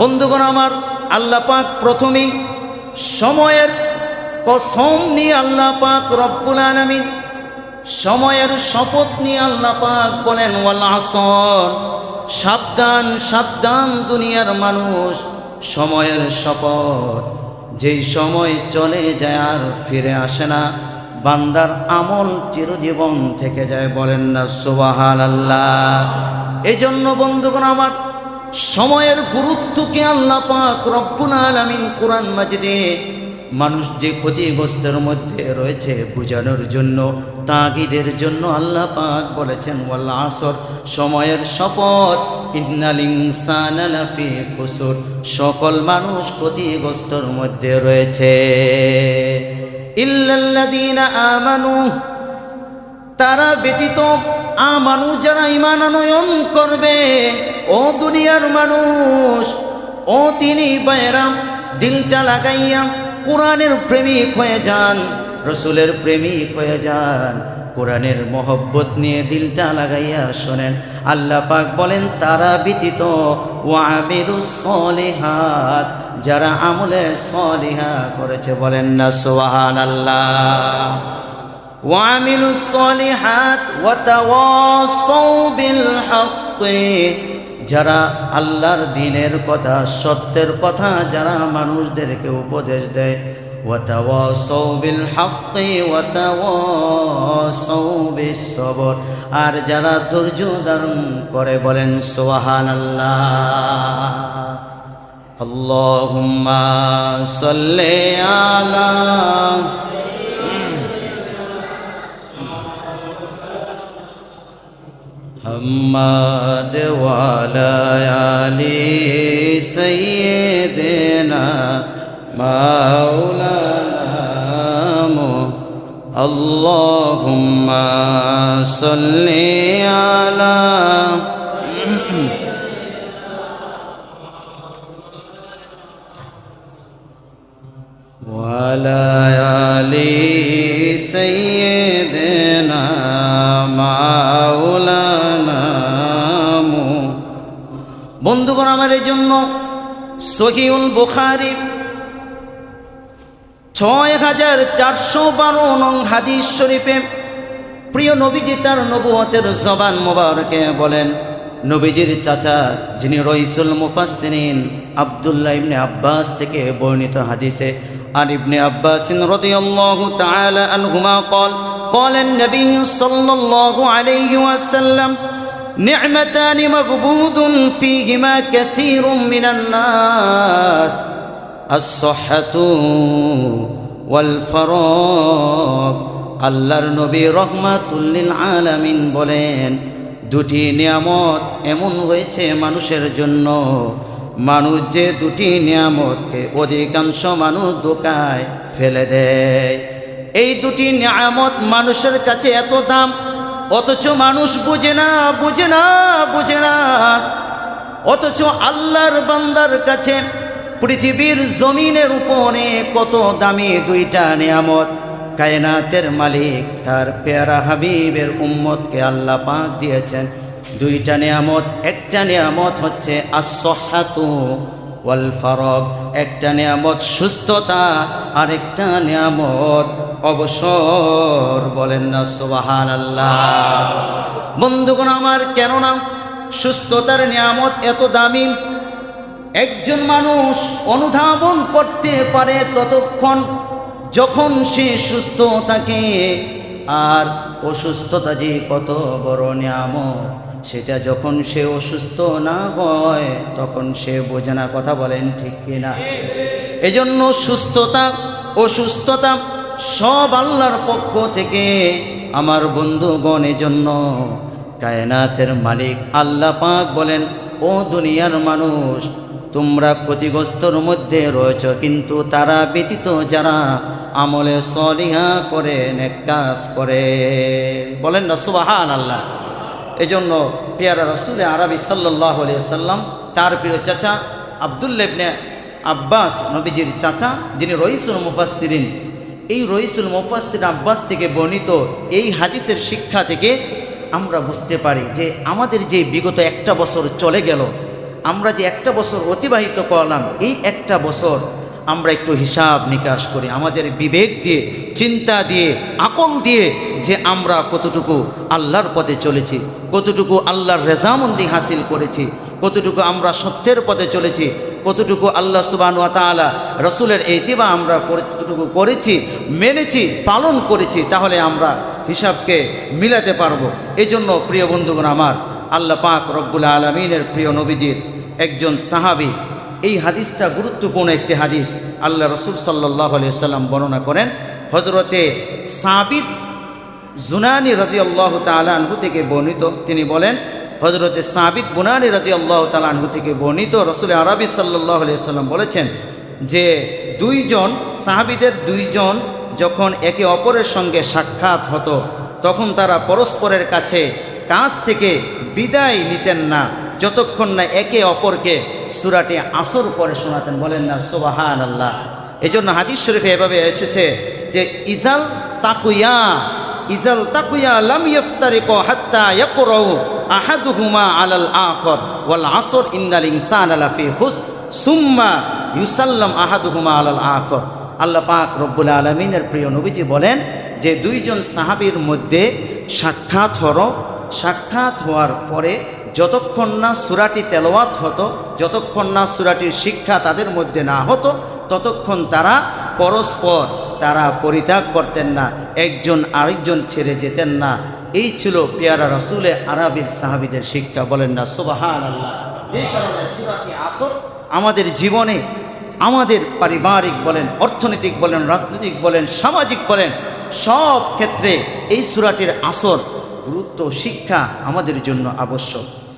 বন্ধুগণ আমার, আল্লাহ পাক প্রথমেই সময়ের কসম নিয়ে আল্লাহ পাক রব্বুল আলামিন সময়ের শপথ নিয়ে আল্লাহ পাক বলেন আসর। সাবধান সাবধান দুনিয়ার মানুষ সময়ের শপথ। যেই সময় চলে যায় আর ফিরে আসে না, বান্দার আমল চিরজীবন থেকে যায় বলেন না সুবাহান আল্লাহ এই জন্য বন্ধুগণ আমার সময়ের গুরুত্বকে আল্লাহ পাক রব্বুল আলামিন কোরআন মাজিদে মানুষ যে ক্ষতিগ্রস্তের মধ্যে রয়েছে বোঝানোর জন্য, তাগিদের জন্য আল্লাহ পাক বলেছেন, ওয়াল আসর সময়ের শপথ। ইন্নাল ইনসানা লাফি খুসুর। সকল মানুষ ক্ষতিগ্রস্তর মধ্যে রয়েছে। ইল্লাল্লাযীনা আমানু তারা ব্যতীত আমানু যারা ইমান আনয়ন করবে, ও দুনিয়ার মানুষ, ও তিনি বাইরাম দিলটা লাগাইয়া কোরআনের প্রেমিক হয়ে যান, রসুলের প্রেমিক হয়ে যান। কোরআনের মহব্বত নিয়ে দিলটা লাগাইয়া শোনেন। আল্লাহ পাক বলেন, তারা ব্যতীত ওয়াবিরুস সলিহাত, যারা আমলে সলিহা করেছে বলেন না সোহান আল্লাহ وعملوا الصالحات وتواصوا بالحق যারা আল্লাহর দিনের কথা সত্যের কথা যারা মানুষদেরকে উপদেশ দেয় ওয়াতাওয়াসাউ বিল হাক্কি ওয়াতাওয়াসাউ বিস সবর আর যারা ধৈর্য ধারণ করে বলেন সুবহানাল্লাহ আল্লাহুম্মা সাল্লি আলা محمد وعلى علي سيدنا مولانا. اللهم صل على وعلى علي سيدنا مولانا. বন্ধুগণ আমার এই জন্য সহিউল বুখারি ছয় হাজার চারশো বারো নং হাদিস শরীফে প্রিয় নবীজি তার নবুয়তের জবান মোবারকে বলেন নবীজির চাচা যিনি রইসুল মুফাসসিরিন আব্দুল্লাহ ইবনে আব্বাস থেকে বর্ণিত হাদিসে আর ইবনে আব্বাস রাদিয়াল্লাহু তাআলা আনহুমা قال قال النبي صلى الله عليه وسلم نعمتان مغبوط فيهما كثير من الناس الصحة والفراغ আল্লাহর নবী রহমাতুল্লিল আলামিন বলেন দুটি নিয়ামত এমন রয়েছে মানুষের জন্য মানুষ যে দুটি নিয়ামতকে অধিকাংশ মানুষ দোকায় ফেলে দেয় এই দুটি নিয়ামত মানুষের কাছে এত দাম অথচ মানুষ বুঝে না বুঝে না বুঝে না। অথচ আল্লাহর বান্দার কাছে পৃথিবীর জমিনের উপরে কত দামি দুইটা নিয়ামত। কায়নাতের মালিক, তার পেয়ারা হাবিবের উম্মতকে আল্লাহ পাক দিয়েছেন। দুইটা নিয়ামত, একটা নিয়ামত হচ্ছে আসহাতু ওয়াল ফারগ একটা নিয়ামত সুস্থতা, আরেকটা নিয়ামত অবসর বলেন না সুবাহান আল্লাহ বন্ধুগণ আমার কেননা সুস্থতার নিয়ামত এত দামি। একজন মানুষ অনুধাবন করতে পারে ততক্ষণ যখন সে সুস্থ থাকে, আর অসুস্থতা যে কত বড় নিয়ামত, সেটা যখন সে অসুস্থ না হয়, তখন সে বোঝে কথা বলেন ঠিক কিনা। এজন্য সুস্থতা, অসুস্থতা সব আল্লাহর পক্ষ থেকে আমার বন্ধুগণ জন্য কায়নাতের মালিক আল্লাহ পাক বলেন, ও দুনিয়ার মানুষ, তোমরা ক্ষতিগ্রস্তর মধ্যে রয়েছ, কিন্তু তারা ব্যতীত যারা আমলে সলিহা করে কাজ করে। বলেন না সুবাহান আল্লাহ এজন্য পেয়ারা রসুল আরবি সাল্লাহ সাল্লাম তার প্রিয় চাচা আবদুল্লেবনে আব্বাস নবীজির চাচা, যিনি রইসুল মুফাসসিরিন এই রইসুল মুফাসসির আব্বাস থেকে বর্ণিত এই হাদিসের শিক্ষা থেকে আমরা বুঝতে পারি যে আমাদের যে বিগত একটা বছর চলে গেল, আমরা যে একটা বছর অতিবাহিত করলাম, এই একটা বছর আমরা একটু হিসাব নিকাশ করি, আমাদের বিবেক দিয়ে, চিন্তা দিয়ে, আকল দিয়ে যে আমরা কতটুকু আল্লাহর পথে চলেছি, কতটুকু আল্লাহর রেজামন্দি হাসিল করেছি কতটুকু আমরা সত্যের পথে চলেছি, কতটুকু আল্লাহ সুবাহ তালা রসুলের এইতিবা আমরা কতটুকু করেছি, মেনেছি, পালন করেছি, তাহলে আমরা হিসাবকে মিলাতে পারব। এই জন্য প্রিয় বন্ধুগণ আমার, আল্লাহ পাক রব্বুল আলমিনের প্রিয় নবীজির একজন সাহাবি এই হাদিসটা গুরুত্বপূর্ণ একটি হাদিস আল্লাহ রসুল সাল্লাহ সাল্লাম বর্ণনা করেন। হজরতে সাবিত জুনানি রাজি আল্লাহ তালাহু থেকে বর্ণিত, তিনি বলেন হজরতে সাবিত বুনানি রাজি আল্লাহ তালাহু থেকে বর্ণিত রসুল আরবি সাল্লাহ সাল্লাম বলেছেন যে দুইজন সাহাবিদের দুইজন যখন একে অপরের সঙ্গে সাক্ষাৎ হতো, তখন তারা পরস্পরের কাছে কাছ থেকে বিদায় নিতেন না, যতক্ষণ না একে অপরকে সুরাটি আসর পরে শোনাতেন। বলেন না সোবাহান আল্লাহ এই জন্য হাদিস শরীফে এভাবে এসেছে যে, ইজাল তাকুয়া ইজাল তাকুয়া লাম ইফতারিক হাত্তা ইয়াকরাউ আহাদুহুমা আলাল আখর ওয়াল আসর ইন্নাল ইনসান আলা ফি খুস সুম্মা ইউসাল্লাম আহাদুহুমা আলাল আখর। আল্লাহ পাক রব্বুল আলমিনের প্রিয় নবীজি বলেন যে দুইজন সাহাবীর মধ্যে সাক্ষাৎ হর, সাক্ষাৎ হওয়ার পরে যতক্ষণ না সুরাটি তেলোয়াত হতো, যতক্ষণ না সুরাটির শিক্ষা তাদের মধ্যে না হতো, ততক্ষণ তারা পরস্পর তারা পরিত্যাগ করতেন না, একজন আরেকজন ছেড়ে যেতেন না। এই ছিল পেয়ারা রসুলে আরবির সাহাবিদের শিক্ষা, বলেন না সুবাহান আমাদের জীবনে আমাদের পারিবারিক বলেন, অর্থনৈতিক বলেন, রাজনৈতিক বলেন, সামাজিক বলেন, সব ক্ষেত্রে এই সুরাটির আসর গুরুত্ব, শিক্ষা আমাদের জন্য আবশ্যক।